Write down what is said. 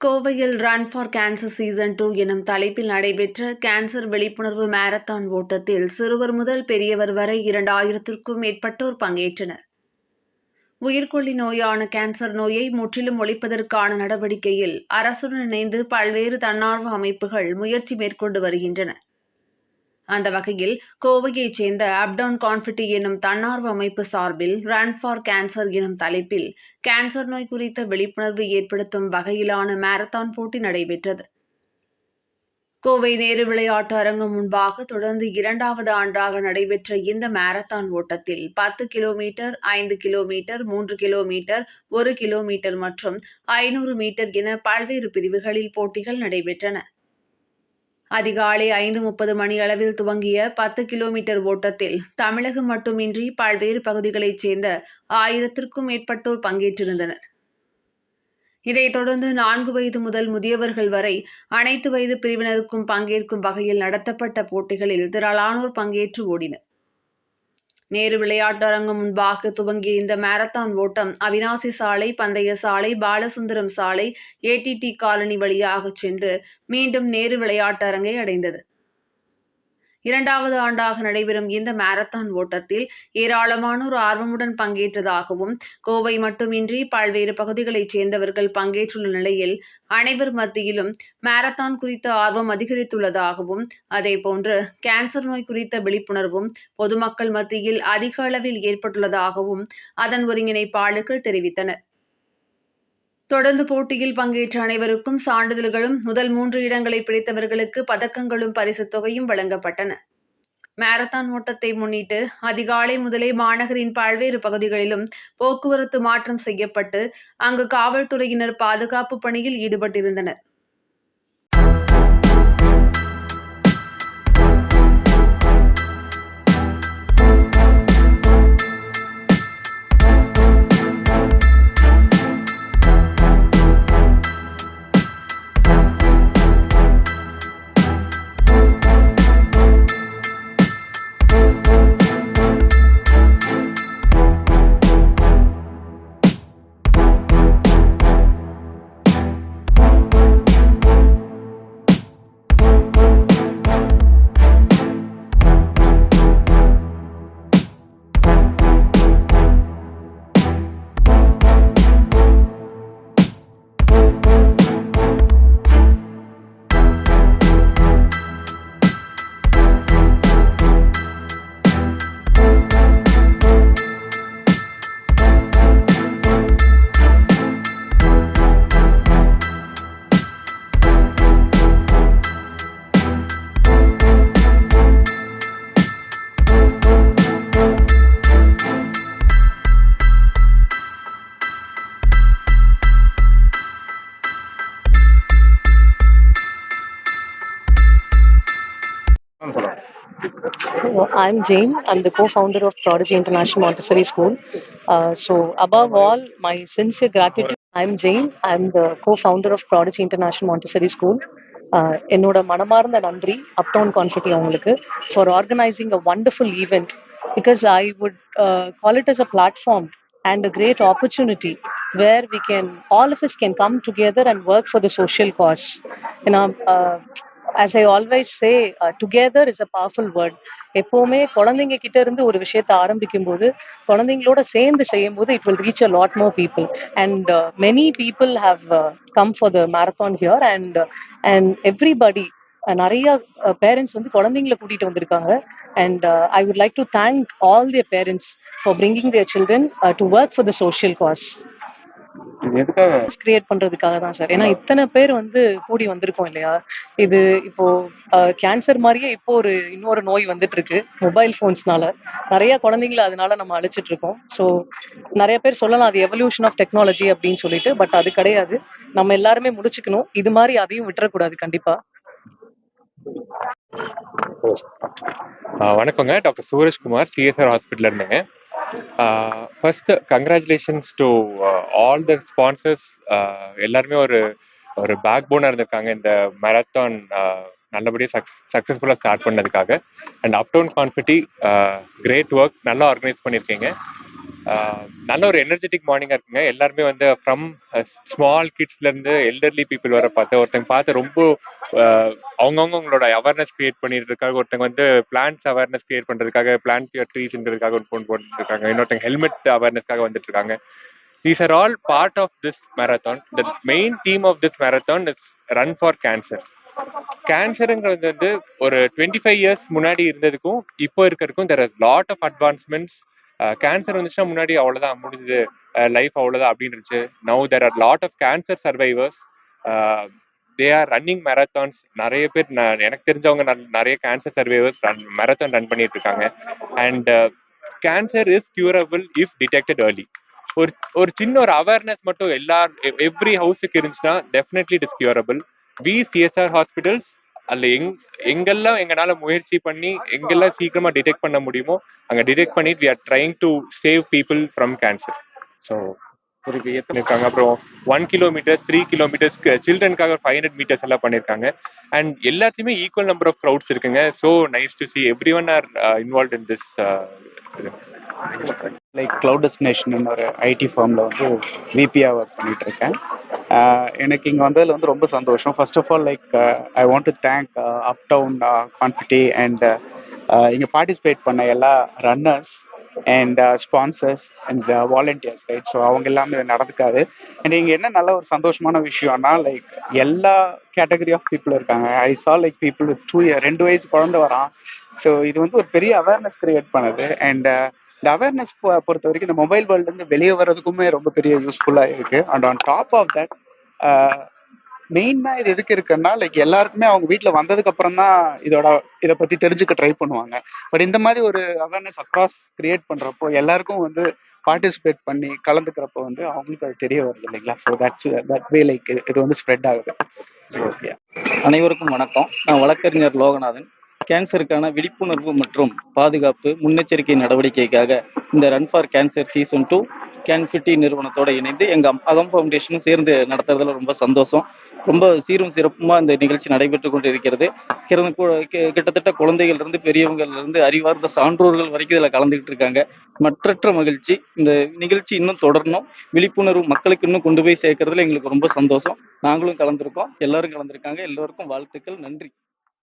கோவையில் run for cancer season two எனும் தலைப்பில் நடைபெற்ற கேன்சர் விழிப்புணர்வு மாரத்தான் ஓட்டத்தில் சிறுவர் முதல் பெரியவர் வரை இரண்டாயிரத்திற்கும் மேற்பட்டோர் பங்கேற்றனர். உயிர்கொல்லி நோயான கேன்சர் நோயை முற்றிலும் ஒழிப்பதற்கான நடவடிக்கையில் அரசுடன் இணைந்து பல்வேறு தன்னார்வ அமைப்புகள் முயற்சி மேற்கொண்டு வருகின்றன. அந்த வகையில் கோவையைச் சேர்ந்த அப்டவுன் கான்ஃபிட்டி எனும் தன்னார்வ அமைப்பு சார்பில் ரன் ஃபார் கேன்சர் எனும் தலைப்பில் கேன்சர் நோய் குறித்த விழிப்புணர்வு ஏற்படுத்தும் வகையிலான மாரத்தான் போட்டி நடைபெற்றது. கோவை நேரு விளையாட்டு அரங்கம் முன்பாக தொடர்ந்து இரண்டாவது ஆண்டாக நடைபெற்ற இந்த மாரத்தான் ஓட்டத்தில் பத்து கிலோமீட்டர் ஐந்து கிலோமீட்டர் மூன்று கிலோமீட்டர் ஒரு கிலோமீட்டர் மற்றும் ஐநூறு மீட்டர் என பல்வேறு பிரிவுகளில் போட்டிகள் நடைபெற்றன. அதிகாலை ஐந்து முப்பது மணி அளவில் துவங்கிய பத்து கிலோமீட்டர் ஓட்டத்தில் தமிழகம் மட்டுமின்றி பல்வேறு பகுதிகளைச் சேர்ந்த ஆயிரத்திற்கும் மேற்பட்டோர் பங்கேற்றிருந்தனர். இதைத் தொடர்ந்து நான்கு வயது முதல் முதியவர்கள் வரை அனைத்து வயது பிரிவினருக்கும் பங்கேற்கும் வகையில் நடத்தப்பட்ட போட்டிகளில் திரளானோர் பங்கேற்று ஓடினர். நேரு விளையாட்டரங்கம் முன்பாக துவங்கிய இந்த மாரத்தான் ஓட்டம் அவினாசி சாலை பந்தய சாலை பாலசுந்தரம் சாலை ஏடிடி காலனி வழியாக சென்று மீண்டும் நேரு விளையாட்டரங்கை அடைந்தது. இரண்டாவது ஆண்டாக நடைபெறும் இந்த மாரத்தான் ஓட்டத்தில் ஏராளமானோர் ஆர்வமுடன் பங்கேற்றதாகவும் கோவை மட்டுமின்றி பல்வேறு பகுதிகளைச் சேர்ந்தவர்கள் பங்கேற்றுள்ள நிலையில் அனைவர் மத்தியிலும் மாரத்தான் குறித்த ஆர்வம் அதிகரித்துள்ளதாகவும் அதேபோன்று கேன்சர் நோய் குறித்த விழிப்புணர்வும் பொதுமக்கள் மத்தியில் அதிக அளவில் ஏற்பட்டுள்ளதாகவும் அதன் ஒருங்கிணைப்பாளர்கள் தெரிவித்தனர். தொடர்ந்து போட்டியில் பங்கேற்ற அனைவருக்கும் சான்றிதழ்களும் முதல் மூன்று இடங்களை பிடித்தவர்களுக்கு பதக்கங்களும் பரிசுத் தொகையும் வழங்கப்பட்டன. மாரத்தான் ஓட்டத்தை முன்னிட்டு அதிகாலை முதலே மாநகரின் பல்வேறு பகுதிகளிலும் போக்குவரத்து மாற்றம் செய்யப்பட்டு அங்கு காவல்துறையினர் பாதுகாப்பு பணியில் ஈடுபட்டிருந்தனர். சொல்லுங்க So, I'm Jane. I'm the co-founder of Prodigy International Montessori School. Uh, so, above all, my sincere gratitude. I'm Jane. I'm the co-founder of Prodigy International Montessori School. Uh, என்னோட மனமார்ந்த நன்றி அப்டவுன் கான்ஃபிட்டி அவங்களுக்கு for organising a wonderful event because I would call it as a platform and a great opportunity where we can all of us can come together and work for the social cause ஏன்னா as I always say together is a powerful word எப்போவுமே குழந்தைங்க கிட்ட இருந்து ஒரு விஷயத்த ஆரம்பிக்கும் போது குழந்தைங்களோட சேர்ந்து செய்யும் போது it will reach a lot more people and many people have come for the marathon here and and everybody நிறைய பேரண்ட்ஸ் வந்து குழந்தைங்களை கூட்டிட்டு வந்திருக்காங்க. And I would like to thank all their parents for bringing their children to work for the social cause create பண்றதுக்காக தான் sir ஏன்னா இத்தனை பேர் வந்து கூடி வந்திருக்கோம் இல்லையா? இது இப்போ கேன்சர் மாதிரியே இப்போ ஒரு இன்னொரு நோய் வந்துட்டு இருக்கு மொபைல் ஃபோன்ஸ்னால நிறைய குழந்தைங்கள அதனால நம்ம அழிச்சிட்டு இருக்கோம் ஸோ நிறைய பேர் சொல்லலாம் அது எவல்யூஷன் ஆஃப் டெக்னாலஜி அப்படின்னு சொல்லிட்டு பட் அது கிடையாது. நம்ம எல்லாருமே முடிச்சுக்கணும். இது மாதிரி அதையும் விட்டுறக்கூடாது கண்டிப்பா. வணக்கங்க. டாக்டர் சூரஜ்குமார் சிஎஸ்ஆர் ஹாஸ்பிட்டல் இருந்தேங்க. First congratulations to all the sponsors எல்லாருமே ஒரு ஒரு பேக் போனாக இருந்திருக்காங்க இந்த மேரத்தான் நல்லபடியாக சக்ஸ் சக்ஸஸ்ஃபுல்லாக ஸ்டார்ட் பண்ணதுக்காக. And Updown Confetti great work நல்லா ஆர்கனைஸ் பண்ணியிருக்கீங்க நல்ல ஒரு எனர்ஜெட்டிக் மார்னிங்காக இருக்குங்க. எல்லாருமே வந்து ஃப்ரம் ஸ்மால் கிட்ஸ்லேருந்து எல்டர்லி பீப்புள் வர பார்த்து ஒருத்தங்க பார்த்து ரொம்ப அவங்கவுங்க அவங்களோட அவேர்னஸ் கிரியேட் பண்ணிடுறதுக்காக ஒருத்தங்க வந்து பிளான்ஸ் அவேர்னஸ் கிரியேட் பண்ணுறதுக்காக பிளான்ட் யூர் ட்ரீஸ்ன்றதுக்காக ஒரு ஃபோன் போட்டுருக்காங்க இன்னொருத்தங்க ஹெல்மெட் அவேர்னஸ்க்காக வந்துட்டு இருக்காங்க these are all part of this marathon the main theme of this marathon is run for cancer கேன்சருங்கிறது வந்து ஒரு டுவெண்ட்டி ஃபைவ் இயர்ஸ் முன்னாடி இருந்ததுக்கும் இப்போ இருக்கிறதுக்கும் there are lot of advancements cancer வந்துச்சுன்னா முன்னாடி அவ்வளோதான் முடிஞ்சது. லைஃப் அவ்வளோதான் அப்படின்னு இருந்துச்சு now there are lot of cancer survivors they are running marathons நிறைய பேர் எனக்கு தெரிஞ்சவங்க நிறைய cancer survivors run marathon run பண்ணிட்டு இருக்காங்க and cancer is curable if detected early ஒரு ஒரு சின்ன ஒரு அவேர்னஸ் மட்டும் எல்லா எவ்ரி ஹவுஸுக்கு இருந்துச்சுன்னா definitely it is curable we CSR hospitals அதில் எங் எங்கெல்லாம் எங்களால் முயற்சி பண்ணி எங்கெல்லாம் சீக்கிரமா டிடெக்ட் பண்ண முடியுமோ அங்கே டிடெக்ட் பண்ணி we are trying to save people from cancer so இருக்காங்க அப்புறம் ஒன் கிலோமீட்டர்ஸ் த்ரீ கிலோமீட்டர்ஸ்க்கு சில்ட்ரனுக்காக ஃபைவ் ஹண்ட்ரட் மீட்டர்ஸ் எல்லாம் பண்ணியிருக்காங்க அண்ட் எல்லாத்தையுமே ஈக்குவல் நம்பர் ஆஃப் க்ரௌட்ஸ் இருக்குங்க. So nice to see every one are involve in this like Cloud Destination ஒரு ID ஃபார்மில் வந்து விபியாக ஒர்க் பண்ணிட்டு இருக்கேன். எனக்கு இங்கே வந்ததில் வந்து ரொம்ப சந்தோஷம். First of all like I want to thank Updown Confetti and இங்கே பார்ட்டிசிபேட் பண்ண எல்லா runners and sponsors and volunteers right so அவங்க எல்லாமே இது நடந்துக்காது. அண்ட் இங்கே என்ன நல்ல ஒரு சந்தோஷமான விஷயம்னா லைக் எல்லா கேட்டகரி ஆஃப் பீப்புள் இருக்காங்க. ஐ சா லைக் பீப்புள் டூ இயர் ரெண்டு வயசு குழந்தை வரான். ஸோ இது வந்து ஒரு பெரிய அவேர்னஸ் கிரியேட் பண்ணுது. அண்ட் இந்த அவேர்னஸ் பொறுத்த வரைக்கும் இந்த மொபைல் வேர்ல்டுலேருந்து வெளியே வர்றதுக்குமே ரொம்ப பெரிய யூஸ்ஃபுல்லாக இருக்கு. And on top of that மெயினாக இது எதுக்கு இருக்குன்னா லைக் எல்லாருக்குமே அவங்க வீட்டில் வந்ததுக்கு அப்புறம் தான் இதோட இதை பற்றி தெரிஞ்சுக்க ட்ரை பண்ணுவாங்க. பட் இந்த மாதிரி ஒரு அவேர்னஸ் அக்ராஸ் கிரியேட் பண்ணுறப்போ எல்லாருக்கும் வந்து பார்ட்டிசிபேட் பண்ணி கலந்துக்கிறப்போ வந்து அவங்களுக்கு அது தெரிய வருது இல்லைங்களா? So that's that way like இது வந்து ஸ்ப்ரெட் ஆகுது. ஸோ அனைவருக்கும் வணக்கம். நான் வழக்கறிஞர் லோகநாதன். கேன்சருக்கான விழிப்புணர்வு மற்றும் பாதுகாப்பு முன்னெச்சரிக்கை நடவடிக்கைக்காக இந்த run for cancer season two Confetti நிறுவனத்தோட இணைந்து எங்கள் அகம் ஃபவுண்டேஷனும் சேர்ந்து நடத்துறதுல ரொம்ப சந்தோஷம். ரொம்ப சீரும் சிறப்புமா இந்த நிகழ்ச்சி நடைபெற்று கொண்டு இருக்கிறது கிட்டத்தட்ட குழந்தைகள் இருந்து பெரியவங்கள்ல இருந்து அறிவார்ந்த சான்றோர்கள் வரைக்கும் இதில் கலந்துகிட்டு இருக்காங்க. மற்றற்ற மகிழ்ச்சி இந்த நிகழ்ச்சி இன்னும் தொடரணும். விழிப்புணர்வு மக்களுக்கு இன்னும் கொண்டு போய் சேர்க்கறதுல எங்களுக்கு ரொம்ப சந்தோஷம். நாங்களும் கலந்துருக்கோம். எல்லாரும் கலந்துருக்காங்க. எல்லோருக்கும் வாழ்த்துக்கள். நன்றி.